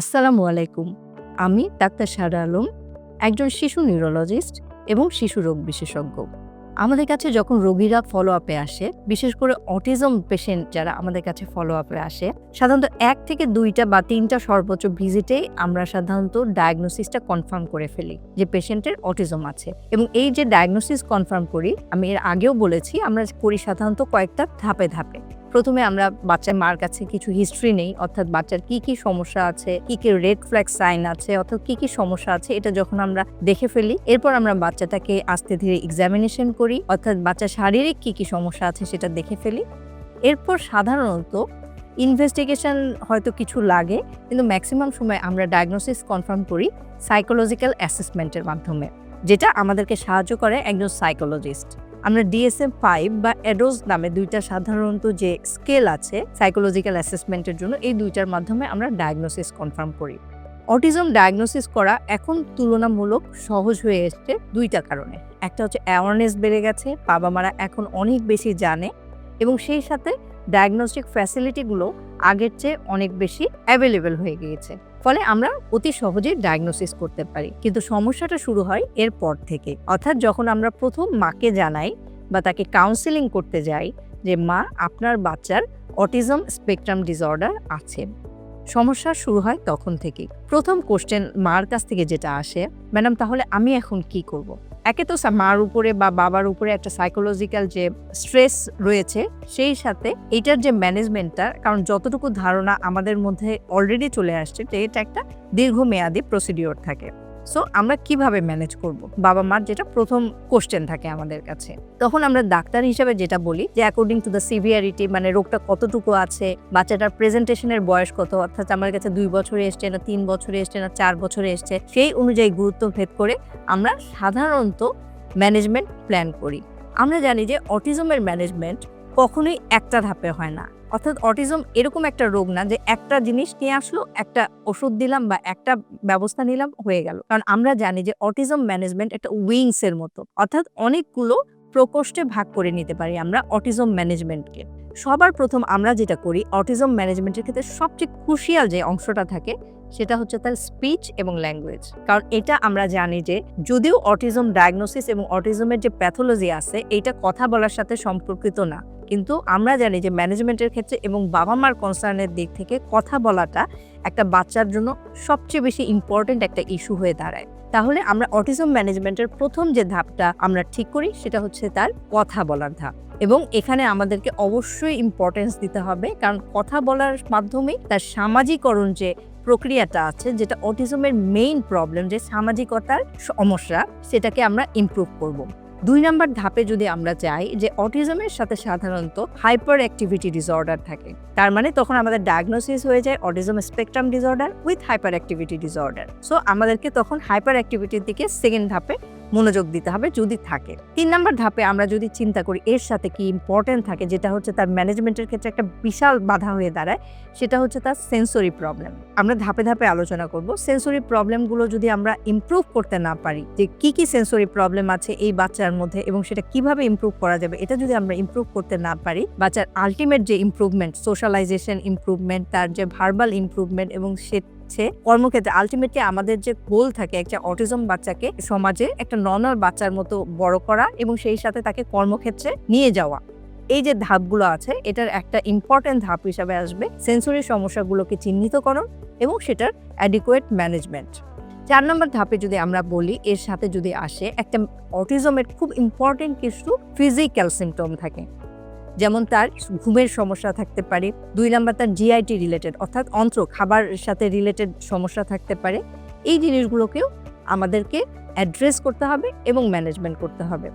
আসসালামু আলাইকুম। আমি ডাক্তার সারা আলম, একজন শিশু নিউরোলজিস্ট এবং শিশু রোগ বিশেষজ্ঞ। আমাদের কাছে যখন রোগীরা ফলো আপে আসে, বিশেষ করে অটিজম পেশেন্ট যারা আমাদের কাছে ফলো আপে আসে, সাধারণত এক থেকে দুইটা বা তিনটা সর্বোচ্চ ভিজিটেই আমরা সাধারণত ডায়াগনোসিসটা কনফার্ম করে ফেলি যে পেশেন্টের অটিজম আছে। এবং এই যে ডায়াগনোসিস কনফার্ম করি, আমি এর আগেও বলেছি, আমরা করি সাধারণত কয়েকটা ধাপে ধাপে। প্রথমে আমরা বাচ্চার মার কাছে কিছু হিস্ট্রি নেই, অর্থাৎ বাচ্চার কি কি সমস্যা আছে, কি কি রেড ফ্ল্যাগ সাইন আছে, অর্থাৎ কি কি সমস্যা আছে, এটা যখন আমরা দেখে ফেলি, এরপর আমরা বাচ্চাটাকে আস্তে ধীরে এক্সামিনেশন করি, অর্থাৎ বাচ্চার শারীরিক কি কি সমস্যা আছে সেটা দেখে ফেলি। এরপর সাধারণত ইনভেস্টিগেশন হয়তো কিছু লাগে, কিন্তু ম্যাক্সিমাম সময় আমরা ডায়াগনোসিস কনফার্ম করি সাইকোলজিক্যাল অ্যাসেসমেন্টের মাধ্যমে, যেটা আমাদেরকে সাহায্য করে একজন সাইকোলজিস্ট আমরা ডিএসএম ফাইভ বা এডোজ নামে দুইটা সাধারণত যে স্কেল আছে সাইকোলজিক্যাল অ্যাসেসমেন্টের জন্য এই দুইটার মাধ্যমে আমরা ডায়াগনোসিস কনফার্ম করি। অটিজম ডায়াগনোসিস করা এখন তুলনামূলক সহজ হয়ে এসছে দুইটা কারণে। একটা হচ্ছে অ্যাওয়ারনেস বেড়ে গেছে বাবা মারা এখন অনেক বেশি জানে এবং সেই সাথে ডায়াগনস্টিক ফ্যাসিলিটিগুলো আগের চেয়ে অনেক বেশি অ্যাভেলেবেল হয়ে গিয়েছে। ফলে আমরা অতি সহজে ডায়াগনোসিস করতে পারি। কিন্তু সমস্যাটা শুরু হয় এরপর থেকে। অর্থাৎ যখন আমরা প্রথম মাকে জানাই বা তাকে কাউন্সেলিং করতে যাই যে, মা, আপনার বাচ্চার অটিজম স্পেকট্রাম ডিসঅর্ডার আছে। সমস্যা শুরু হয় তখন থেকে প্রথম কোশ্চেন মার কাছ থেকে যেটা আসে, ম্যাডাম, তাহলে আমি এখন কি করব। একে তো মার উপরে বা বাবার উপরে একটা সাইকোলজিক্যাল যে স্ট্রেস রয়েছে, সেই সাথে এটার যে ম্যানেজমেন্টটা কারণ যতটুকু ধারণা আমাদের মধ্যে অলরেডি চলে আসছে এটা একটা দীর্ঘমেয়াদী প্রসিডিওর থাকে সো আমরা কীভাবে ম্যানেজ করব? বাবা মার যেটা প্রথম কোশ্চেন থাকে আমাদের কাছে। তখন আমরা ডাক্তার হিসেবে যেটা বলি, যে অ্যাকর্ডিং টু দ্য সিভিয়ারিটি মানে রোগটা কতটুকু আছে, বাচ্চাটার প্রেজেন্টেশনের বয়স কত, অর্থাৎ আমার কাছে দুই বছরে এসছে না, তিন বছরে এসছে না, চার বছরে এসছে, সেই অনুযায়ী গুরুত্ব ভেদ করে আমরা সাধারণত ম্যানেজমেন্ট প্ল্যান করি। আমরা জানি যে অটিজমের ম্যানেজমেন্ট কখনোই একটা ধাপে হয় না। অর্থাৎ অটিজম এরকম একটা রোগ না যে একটা জিনিস নিয়ে আসলো, একটা ওষুধ দিলাম বা একটা ব্যবস্থা নিলাম, হয়ে গেল। কারণ আমরা জানি যে অটিজম ম্যানেজমেন্ট একটা উইংস এর মতো। অর্থাৎ অনেকগুলো প্রকোষ্ঠে ভাগ করে নিতে পারি আমরা অটিজম ম্যানেজমেন্টকে। সবার প্রথম আমরা যেটা করি, অটিজম ম্যানেজমেন্টের ক্ষেত্রে সবচেয়ে ক্রুশিয়াল যে অংশটা থাকে, সেটা হচ্ছে তার স্পিচ এবং ল্যাঙ্গুয়েজ কারণ এটা আমরা জানি যে যদিও অটিজম ডায়াগনোসিস এবং অটিজমের যে প্যাথোলজি আছে এটা কথা বলার সাথে সম্পর্কিত না কিন্তু আমরা জানি যে ম্যানেজমেন্টের ক্ষেত্রে এবং বাবা মার কনসার্নের দিক থেকে কথা বলাটা একটা বাচ্চার জন্য সবচেয়ে বেশি ইম্পর্টেন্ট একটা ইস্যু হয়ে দাঁড়ায়। তাহলে আমরা অটিজম ম্যানেজমেন্টের প্রথম যে ধাপটা আমরা ঠিক করি সেটা হচ্ছে তার কথা বলার ধাপ। এবং এখানে আমাদেরকে অবশ্যই ইম্পর্টেন্স দিতে হবে কারণ কথা বলার মাধ্যমেই তার সামাজিকরণ যে প্রক্রিয়াটা আছে যেটা অটিজমের মেইন প্রবলেম যে সামাজিকতার সমস্যা, সেটাকে আমরা ইমপ্রুভ করব। দুই নাম্বার ধাপে যদি আমরা চাই যে অটিজমের সাথে সাধারণত হাইপার অ্যাক্টিভিটি ডিসঅর্ডার থাকে, তার মানে তখন আমাদের ডায়াগনোসিস হয়ে যায় autism spectrum disorder with hyperactivity disorder so আমাদেরকে তখন হাইপার অ্যাক্টিভিটির দিকে সেকেন্ড ধাপে মনোযোগ দিতে হবে যদি থাকে। তিন নম্বর ধাপে আমরা যদি চিন্তা করি এর সাথে কি ইম্পর্টেন্ট থাকে, যেটা হচ্ছে তার ম্যানেজমেন্টের ক্ষেত্রে একটা বিশাল বাধা হয়ে দাঁড়ায়, সেটা হচ্ছে তার সেন্সরি প্রবলেম আমরা ধাপে ধাপে আলোচনা করব। সেন্সরি প্রবলেমগুলো যদি আমরা ইমপ্রুভ করতে না পারি, যে কি কি সেন্সরি প্রবলেম আছে এই বাচ্চার মধ্যে এবং সেটা কীভাবে ইমপ্রুভ করা যাবে, এটা যদি আমরা ইমপ্রুভ করতে না পারি, বাচ্চার আলটিমেট যে ইমপ্রুভমেন্ট সোশ্যালাইজেশন ইমপ্রুভমেন্ট তার যে ভার্বাল ইমপ্রুভমেন্ট এবং সে হচ্ছে কর্মক্ষেত্রে আলটিমেটলি আমাদের যে গোল থাকে একটা অটিজম বাচ্চাকে সমাজে একটা নর্মাল বাচ্চার মতো বড় করা এবং সেই সাথে তাকে কর্মক্ষেত্রে নিয়ে যাওয়া। এই যে ধাপগুলো আছে, এটার একটা ইম্পর্টেন্ট ধাপ হিসাবে আসবে সেন্সরি সমস্যাগুলোকে চিহ্নিত চিহ্নিতকরণ এবং সেটার অ্যাডিকুয়েট ম্যানেজমেন্ট চার নম্বর ধাপে যদি আমরা বলি, এর সাথে যদি আসে, একটা অটিজমের খুব ইম্পর্টেন্ট কিছু ফিজিক্যাল সিমটম থাকে। যেমন তার ঘুমের সমস্যা থাকতে পারে, দুই নাম্বার তার জিআইটি রিলেটেড অর্থাৎ অন্ত্র, খাবার সাথে রিলেটেড সমস্যা থাকতে পারে। এই জিনিসগুলোকেও আমাদেরকে অ্যাড্রেস করতে হবে এবং ম্যানেজমেন্ট করতে হবে।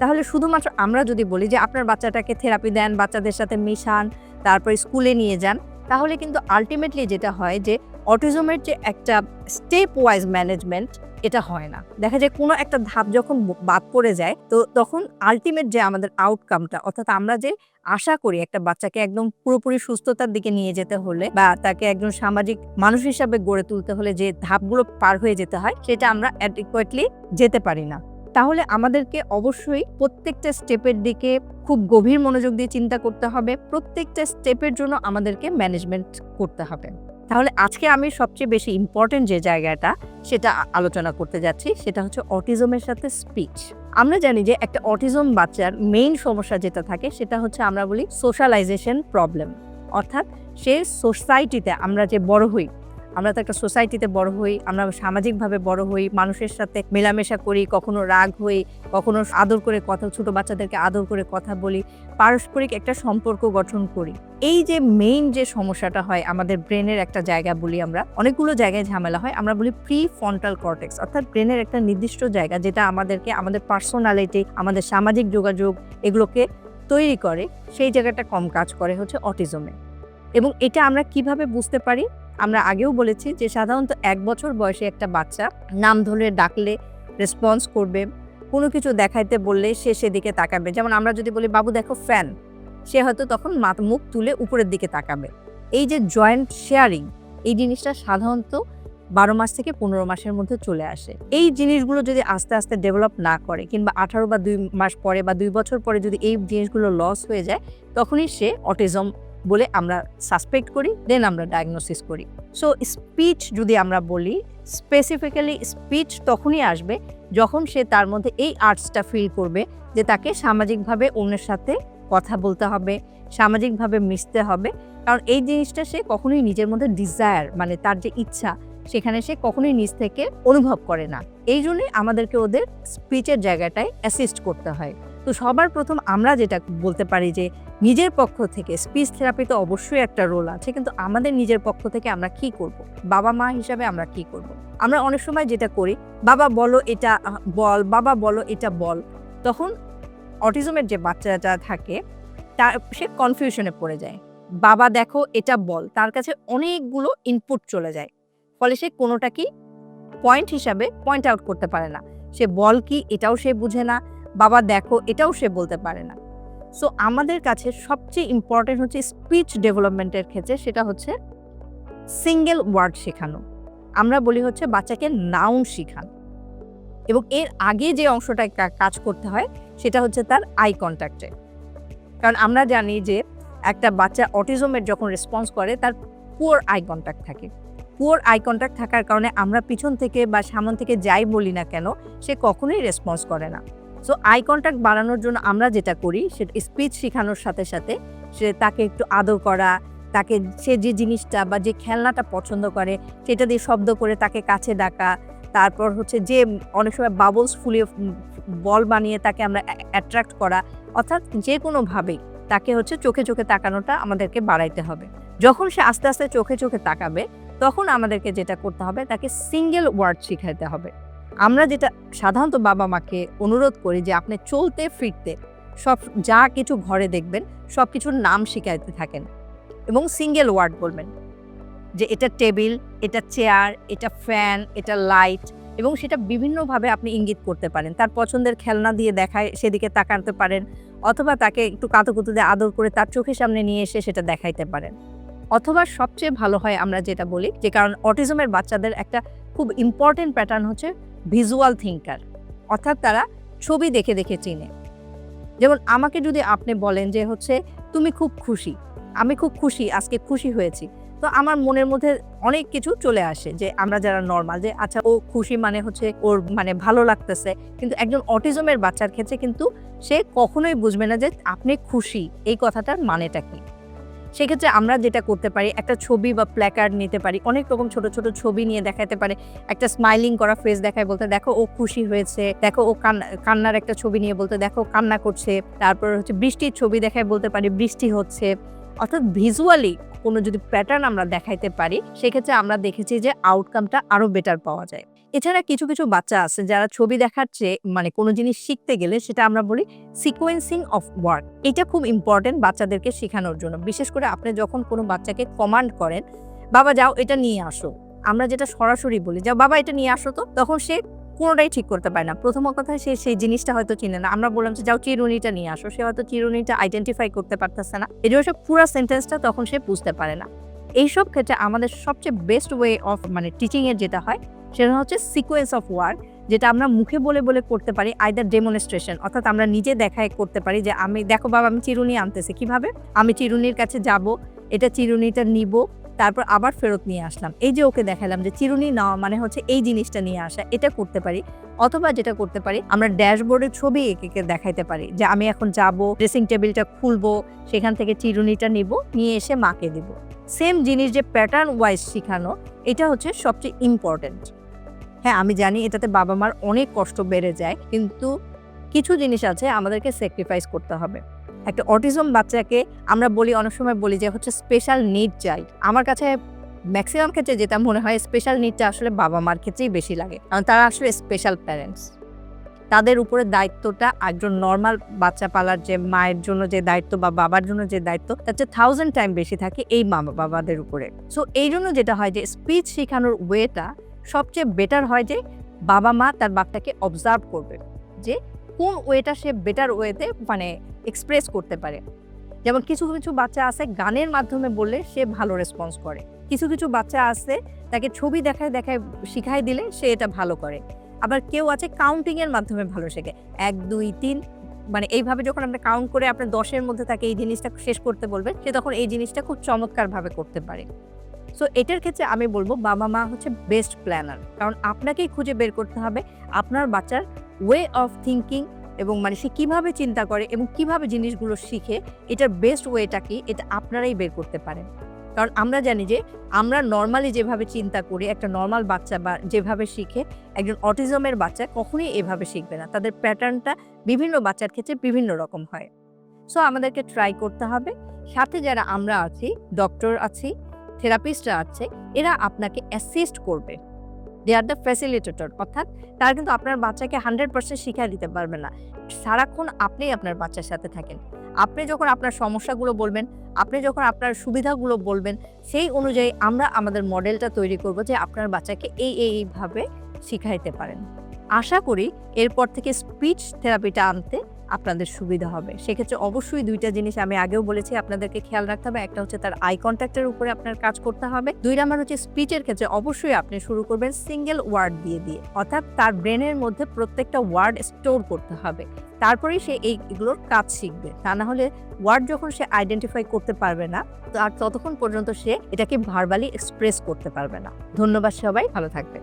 তাহলে শুধুমাত্র আমরা যদি বলি যে আপনার বাচ্চাটাকে থেরাপি দেন, বাচ্চাদের সাথে মিশান, তারপরে স্কুলে নিয়ে যান, তাহলে কিন্তু আলটিমেটলি যেটা হয় যে অটিজমের যে একটা স্টেপ ওয়াইজ ম্যানেজমেন্ট এটা হয় না। দেখা যায় কোনো একটা ধাপ যখন বাদ পড়ে যায়, তো তখন আলটিমেট যে আমাদের আউটকামটা অর্থাৎ আমরা যে আশা করি একটা বাচ্চাকে একদম পুরোপুরি সুস্থতার দিকে নিয়ে যেতে হলে বা তাকে একজন সামাজিক মানুষ হিসাবে গড়ে তুলতে হলে যে ধাপগুলো পার হয়ে যেতে হয়, সেটা আমরা অ্যাডিকুয়েটলি যেতে পারি না। তাহলে আমাদেরকে অবশ্যই প্রত্যেকটা স্টেপের দিকে খুব গভীর মনোযোগ দিয়ে চিন্তা করতে হবে। প্রত্যেকটা স্টেপের জন্য আমাদেরকে ম্যানেজমেন্ট করতে হবে। তাহলে আজকে আমি সবচেয়ে বেশি ইম্পর্টেন্ট যে জায়গাটা সেটা আলোচনা করতে যাচ্ছি, সেটা হচ্ছে অটিজমের সাথে স্পিচ আমরা জানি যে একটা অটিজম বাচ্চার মেইন সমস্যা যেটা থাকে সেটা হচ্ছে আমরা বলি সোশ্যালাইজেশন প্রবলেম অর্থাৎ সে সোসাইটিতে আমরা যে বড় হই আমরা তো একটা সোসাইটিতে বড় হই, আমরা সামাজিকভাবে বড় হই, মানুষের সাথে মেলামেশা করি, কখনো রাগ হই, কখনো আদর করে কথা, ছোট বাচ্চাদেরকে আদর করে কথা বলি, পারস্পরিক একটা সম্পর্ক গঠন করি। এই যে মেইন যে সমস্যাটা হয় আমাদের ব্রেনের একটা জায়গা বলি আমরা, অনেকগুলো জায়গায় ঝামেলা হয়, আমরা বলি প্রি ফন্টাল কর্টেক্স অর্থাৎ ব্রেনের একটা নির্দিষ্ট জায়গা যেটা আমাদেরকে, আমাদের পার্সোনালিটি আমাদের সামাজিক যোগাযোগ এগুলোকে তৈরি করে, সেই জায়গাটা কম কাজ করে হচ্ছে অটিজমে এবং এটা আমরা কীভাবে বুঝতে পারি? আমরা আগেও বলেছি যে সাধারণত এক বছর বয়সে একটা বাচ্চা নাম ধরে ডাকলে রেসপন্স করবে, কোনো কিছু দেখাইতে বললে সে সেদিকে তাকাবে। যেমন আমরা যদি বলি, বাবু দেখো ফ্যান সে হয়তো তখন মুখ তুলে উপরের দিকে তাকাবে। এই যে জয়েন্ট শেয়ারিং এই জিনিসটা সাধারণত বারো মাস থেকে পনেরো মাসের মধ্যে চলে আসে। এই জিনিসগুলো যদি আস্তে আস্তে ডেভেলপ না করে, কিংবা আঠারো বা দুই মাস পরে বা দুই বছর পরে যদি এই জিনিসগুলো লস হয়ে যায়, তখনই সে অটিজম বলে আমরা সাসপেক্ট করি দেন আমরা ডায়াগনোসিস করি। সো স্পিচ যদি আমরা বলি স্পেসিফিক্যালি স্পিচ তখনই আসবে যখন সে তার মধ্যে এই আর্টসটা ফিল করবে যে তাকে সামাজিকভাবে অন্যের সাথে কথা বলতে হবে, সামাজিকভাবে মিশতে হবে। কারণ এই জিনিসটা সে কখনোই নিজের মধ্যে ডিজায়ার মানে তার যে ইচ্ছা, সেখানে সে কখনোই নিজ থেকে অনুভব করে না। এই জন্যই আমাদেরকে ওদের স্পিচের জায়গাটায় অ্যাসিস্ট করতে হয়। তো সবার প্রথম আমরা যেটা বলতে পারি যে নিজের পক্ষ থেকে স্পিচ থেরাপিতে অবশ্যই একটা রোল আছে, কিন্তু আমাদের নিজের পক্ষ থেকে আমরা কি করব? বাবা মা হিসাবে আমরা কি করব? আমরা অনেক সময় যেটা করি, বাবা বলো এটা বল, বাবা বলো এটা বল, তখন অটিজমের যে বাচ্চাটা থাকে তার সে কনফিউশনে পড়ে যায়। বাবা দেখো এটা বল, তার কাছে অনেকগুলো ইনপুট চলে যায়, ফলে সে কোনোটা কি পয়েন্ট হিসাবে পয়েন্ট আউট করতে পারে না। সে বল কি এটাও সে বুঝে না বাবা দেখো, এটাও সে বলতে পারে না। সো আমাদের কাছে সবচেয়ে ইম্পর্টেন্ট হচ্ছে স্পিচ ডেভেলপমেন্টের ক্ষেত্রে সেটা হচ্ছে সিঙ্গেল ওয়ার্ড শেখানো। আমরা বলি হচ্ছে বাচ্চাকে নাউন শেখান। এবং এর আগে যে অংশটা কাজ করতে হয়, সেটা হচ্ছে তার আই কন্ট্যাক্টে কারণ আমরা জানি যে একটা বাচ্চা অটিজমের যখন রেসপন্স করে, তার পুয়ার আই কন্ট্যাক্ট থাকে। পুয়ার আই কন্ট্যাক্ট থাকার কারণে আমরা পিছন থেকে বা সামন থেকে যাই বলি না কেন, সে কখনোই রেসপন্স করে না। সো আই কন্ট্যাক্ট বাড়ানোর জন্য আমরা যেটা করি, সেটা স্পিচ শেখানোর সাথে সাথে সে তাকে একটু আদর করা, তাকে সে যে জিনিসটা বা যে খেলনাটা পছন্দ করে, সেটা দিয়ে শব্দ করে তাকে কাছে ডাকা, তারপর হচ্ছে যে অনেক সময় বাবলস ফুলিয়ে বল বানিয়ে তাকে আমরা অ্যাট্রাক্ট করা, অর্থাৎ যে কোনোভাবেই তাকে হচ্ছে চোখে চোখে তাকানোটা আমাদেরকে বাড়াইতে হবে। যখন সে আস্তে আস্তে চোখে চোখে তাকাবে, তখন আমাদেরকে যেটা করতে হবে, তাকে সিঙ্গেল ওয়ার্ড শিখাইতে হবে। আমরা যেটা সাধারণত বাবা মাকে অনুরোধ করি যে আপনি চলতে ফিরতে সব যা কিছু ঘরে দেখবেন, সব কিছুর নাম শিখাইতে থাকেন এবং সিঙ্গেল ওয়ার্ড বলবেন। যে এটা টেবিল, এটা চেয়ার, এটা ফ্যান, এটা লাইট এবং সেটা বিভিন্নভাবে আপনি ইঙ্গিত করতে পারেন। তার পছন্দের খেলনা দিয়ে দেখায়, সেদিকে তাকাতে পারেন অথবা তাকে একটু কাতুকুতু দিয়ে আদর করে তার চোখের সামনে নিয়ে এসে সেটা দেখাইতে পারেন। অথবা সবচেয়ে ভালো হয় আমরা যেটা বলি যে কারণ অটিজমের বাচ্চাদের একটা খুব ইম্পর্টেন্ট প্যাটার্ন হচ্ছে ভিজুয়াল থিঙ্কার। অর্থাৎ তারা ছবি দেখে দেখে চিনে। যেমন আমাকে যদি আপনি বলেন যে হচ্ছে, তুমি খুব খুশি। আমি খুব খুশি, আজকে খুশি হয়েছি। তো আমার মনের মধ্যে অনেক কিছু চলে আসে যে আমরা যারা নর্মাল যে আচ্ছা ও খুশি মানে হচ্ছে ওর মানে ভালো লাগতেছে। কিন্তু একজন অটিজমের বাচ্চার ক্ষেত্রে কিন্তু সে কখনোই বুঝবে না যে, আপনি খুশি। এই কথাটার মানেটা কি? সেক্ষেত্রে আমরা যেটা করতে পারি, একটা ছবি বা প্ল্যাকার্ড নিতে পারি। অনেক রকম ছোট ছোট ছবি নিয়ে দেখাতে পারে। একটা স্মাইলিং করা ফেস দেখায় বলতে, দেখো, ও খুশি হয়েছে। দেখো, ও কান্না- কান্নার একটা ছবি নিয়ে বলতে, দেখো কান্না করছে। তারপর হচ্ছে বৃষ্টির ছবি দেখায় বলতে পারি, বৃষ্টি হচ্ছে। অর্থাৎ ভিজুয়ালি কোনো যদি প্যাটার্ন আমরা দেখাইতে পারি, সেক্ষেত্রে আমরা দেখেছি যে আউটকামটা আরও বেটার পাওয়া যায়। এছাড়া কিছু কিছু বাচ্চা আছে যারা ছবি দেখার চেয়ে মানে কোনো জিনিস শিখতে গেলে সেটা আমরা বলি সিকোয়েন্সিং অফ ওয়ার্ক এটা খুব ইম্পর্টেন্ট বাচ্চাদেরকে শেখানোর জন্য। বিশেষ করে আপনি যখন কোনো বাচ্চাকে কমান্ড করেন, বাবা, যাও, এটা নিয়ে আসো। আমরা যেটা সরাসরি বলি, যাও, বাবা, এটা নিয়ে আসো তো। তখন সে কোনোটাই ঠিক করতে পারে না। প্রথম কথা সে সেই জিনিসটা হয়তো চিনে না। আমরা বললাম যে, যাও, চিরুনিটা নিয়ে আসো। সে হয়তো চিরুনিটা আইডেন্টিফাই করতে পারতেছে না। এই জন্য সে পুরো সেন্টেন্সটা তখন সে বুঝতে পারে না। এইসব ক্ষেত্রে আমাদের সবচেয়ে বেস্ট ওয়ে অফ মানে টিচিংয়ের যেটা হয় সেটা হচ্ছে সিকোয়েন্স অফ ওয়ার্ক যেটা আমরা মুখে বলে বলে করতে পারি আইদার ডেমনস্ট্রেশন অর্থাৎ আমরা নিজে দেখায় করতে পারি যে আমি, দেখো বাবা, আমি চিরুনি আনতেছি। কীভাবে? আমি চিরুনির কাছে যাব, এটা চিরুনিটা নিব, তারপর আবার ফেরত নিয়ে আসলাম। এই যে ওকে দেখালাম যে চিরুনি নেওয়া মানে হচ্ছে এই জিনিসটা নিয়ে আসা, এটা করতে পারি। অথবা যেটা করতে পারি, আমরা ড্যাশবোর্ডের ছবি একে দেখাইতে পারি যে আমি এখন যাব ড্রেসিং টেবিলটা খুলবো, সেখান থেকে চিরুনিটা নিব, নিয়ে এসে মাকে দিব। সেম জিনিস যে প্যাটার্ন ওয়াইজ শেখানো, এটা হচ্ছে সবচেয়ে ইম্পর্ট্যান্ট হ্যাঁ আমি জানি এটাতে বাবা মার অনেক কষ্ট বেড়ে যায়, কিন্তু কিছু জিনিস আছে আমাদেরকে স্যাক্রিফাইস করতে হবে। একটা অটিজম বাচ্চাকে আমরা বলি, অনেক সময় বলি যে হচ্ছে স্পেশাল নিড চাই। আমার কাছে ম্যাক্সিমাম ক্ষেত্রে যেটা মনে হয় স্পেশাল নিডটা আসলে বাবা মার ক্ষেত্রেই বেশি লাগে, কারণ তারা আসলে স্পেশাল প্যারেন্টস তাদের উপরে দায়িত্বটা একজন নর্মাল বাচ্চা পালার যে মায়ের জন্য যে দায়িত্ব বা বাবার জন্য যে দায়িত্ব, তার চেয়ে থাউজেন্ড টাইম বেশি থাকে এই মা বাবাদের উপরে। সো এই জন্য যেটা হয় যে স্পিচ শেখানোর ওয়েটা সবচেয়ে বেটার হয় যে বাবা মা তার বাচ্চাকে অবজার্ভ করবে যে কোন ওয়েটা সে বেটার ওয়েতে মানে এক্সপ্রেস করতে পারে। যেমন কিছু কিছু বাচ্চা আছে গানের মাধ্যমে বললে সে ভালো রেসপন্স করে। কিছু কিছু বাচ্চা আছে তাকে ছবি দেখায় দেখায় শিখাই দিলে সে এটা ভালো করে। আবার কেউ আছে কাউন্টিং এর মাধ্যমে ভালো শেখে। এক, দুই, তিন মানে এইভাবে যখন আপনি কাউন্ট করে আপনার দশের মধ্যে তাকে এই জিনিসটা শেষ করতে বলবেন, সে তখন এই জিনিসটা খুব চমৎকারভাবে করতে পারে। সো এটার ক্ষেত্রে আমি বলব বাবা মা হচ্ছে বেস্ট প্ল্যানার কারণ আপনাকেই খুঁজে বের করতে হবে আপনার বাচ্চার ওয়ে অফ থিঙ্কিং এবং মানে সে কীভাবে চিন্তা করে এবং কীভাবে জিনিসগুলো শিখে, এটার বেস্ট ওয়েটা কি এটা আপনারাই বের করতে পারেন। কারণ আমরা জানি যে আমরা নর্মালি যেভাবে চিন্তা করি, একটা নর্মাল বাচ্চা বা যেভাবে শিখে, একজন অটিজমের বাচ্চা কখনোই এভাবে শিখবে না। তাদের প্যাটার্নটা বিভিন্ন বাচ্চার ক্ষেত্রে বিভিন্ন রকম হয়। সো আমাদেরকে ট্রাই করতে হবে। সাথে যারা আমরা আছি ডক্টর আছি থেরাপিস্টরা আছে, এরা আপনাকে অ্যাসিস্ট করবে। দে আর দ্য ফ্যাসিলিটেটর অর্থাৎ তারা কিন্তু আপনার বাচ্চাকে হান্ড্রেড পার্সেন্ট শিখিয়ে দিতে পারবে না। সারাক্ষণ আপনিই আপনার বাচ্চার সাথে থাকেন। আপনি যখন আপনার সমস্যাগুলো বলবেন, আপনি যখন আপনার সুবিধাগুলো বলবেন, সেই অনুযায়ী আমরা আমাদের মডেলটা তৈরি করব যে আপনার বাচ্চাকে এই এইভাবে শিখাইতে পারেন। আশা করি এরপর থেকে স্পিচ থেরাপিটা আনতে আপনাদের সুবিধা হবে। সেক্ষেত্রে অবশ্যই দুইটা জিনিস আমি আগেও বলেছি, আপনাদেরকে খেয়াল রাখতে হবে। একটা হচ্ছে তার আই কন্ট্যাক্টের উপরে আপনার কাজ করতে হবে। দুই নাম্বার হচ্ছে স্পিচের ক্ষেত্রে অবশ্যই আপনি শুরু করবেন সিঙ্গেল ওয়ার্ড দিয়ে দিয়ে। অর্থাৎ তার ব্রেনের মধ্যে প্রত্যেকটা ওয়ার্ড স্টোর করতে হবে। তারপরেই সে এই এগুলোর কাজ শিখবে। তা না হলে ওয়ার্ড যখন সে আইডেন্টিফাই করতে পারবে না আর ততক্ষণ পর্যন্ত সে এটাকে ভার্বালি এক্সপ্রেস করতে পারবে না। ধন্যবাদ সবাই, ভালো থাকবে